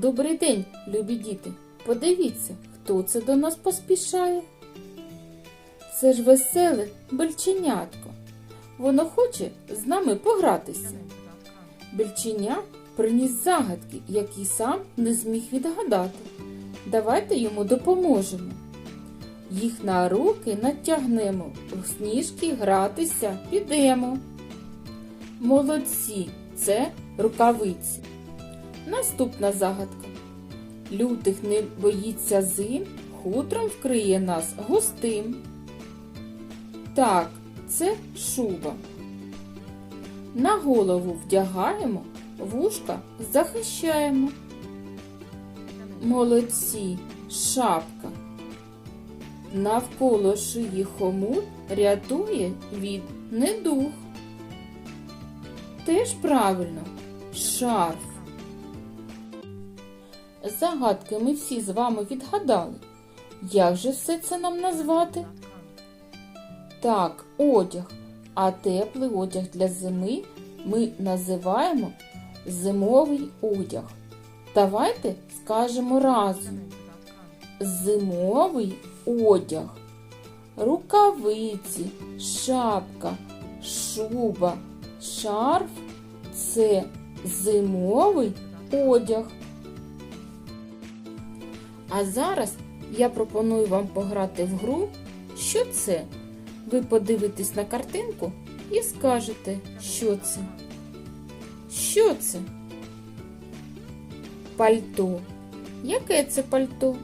Добрий день, любі діти. Подивіться, хто це до нас поспішає. Це ж веселе бельченятко. Воно хоче з нами погратися. Бельченя приніс загадки, які сам не зміг відгадати. Давайте йому допоможемо. Їх на руки натягнемо, в сніжки гратися підемо. Молодці, це рукавиці. Наступна загадка. Лютих не боїться зим, хутром вкриє нас густим. Так, це шуба. На голову вдягаємо, вушка захищаємо. Молодці, шапка. Навколо шиї хомут рятує від недух. Теж правильно, шарф. Загадки ми всі з вами відгадали. Як же все це нам назвати? Так, одяг. А теплий одяг для зими ми називаємо зимовий одяг. Давайте скажемо разом. Зимовий одяг. Рукавиці, шапка, шуба, шарф це зимовий одяг. А зараз я пропоную вам пограти в гру. Що це? Ви подивитесь на картинку і скажете, що це. Що це? Пальто. Яке це пальто?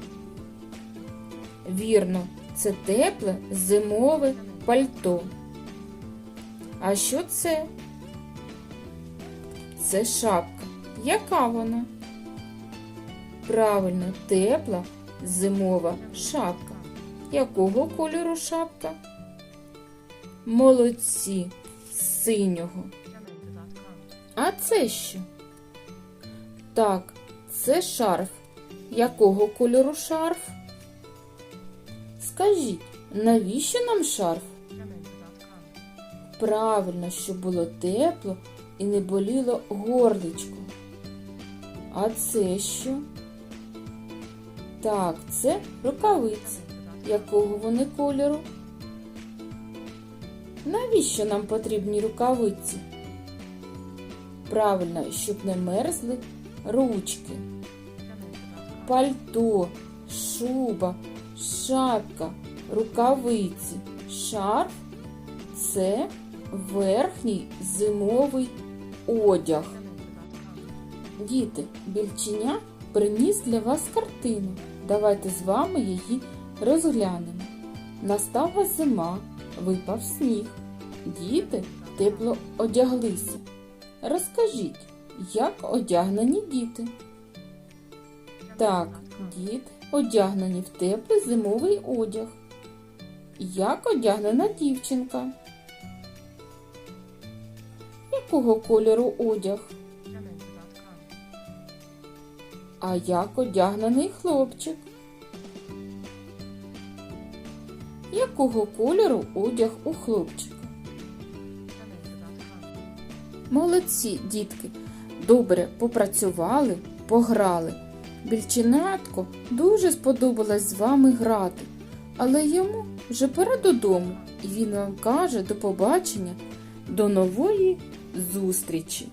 Вірно, це тепле зимове пальто. А що це? Це шапка. Яка вона? Правильно, тепла зимова шапка. Якого кольору шапка? Молодці, синього. А це що? Так, це шарф. Якого кольору шарф? Скажіть, навіщо нам шарф? Правильно, щоб було тепло і не боліло горличко. А це що? Так, це рукавиці. Якого вони кольору? Навіщо нам потрібні рукавиці? Правильно, щоб не мерзли ручки. Пальто, шуба, шапка, рукавиці, шарф це верхній зимовий одяг. Діти, більченя приніс для вас картину. Давайте з вами її розглянемо. Настала зима, випав сніг. Діти тепло одяглися. Розкажіть, як одягнені діти? Так, діти одягнені в теплий зимовий одяг. Як одягнена дівчинка? Якого кольору одяг? А як одягнений хлопчик? Якого кольору одяг у хлопчика? Молодці, дітки, добре попрацювали, пограли. Більченятко дуже сподобалось з вами грати, але йому вже пора додому, і він вам каже до побачення, до нової зустрічі.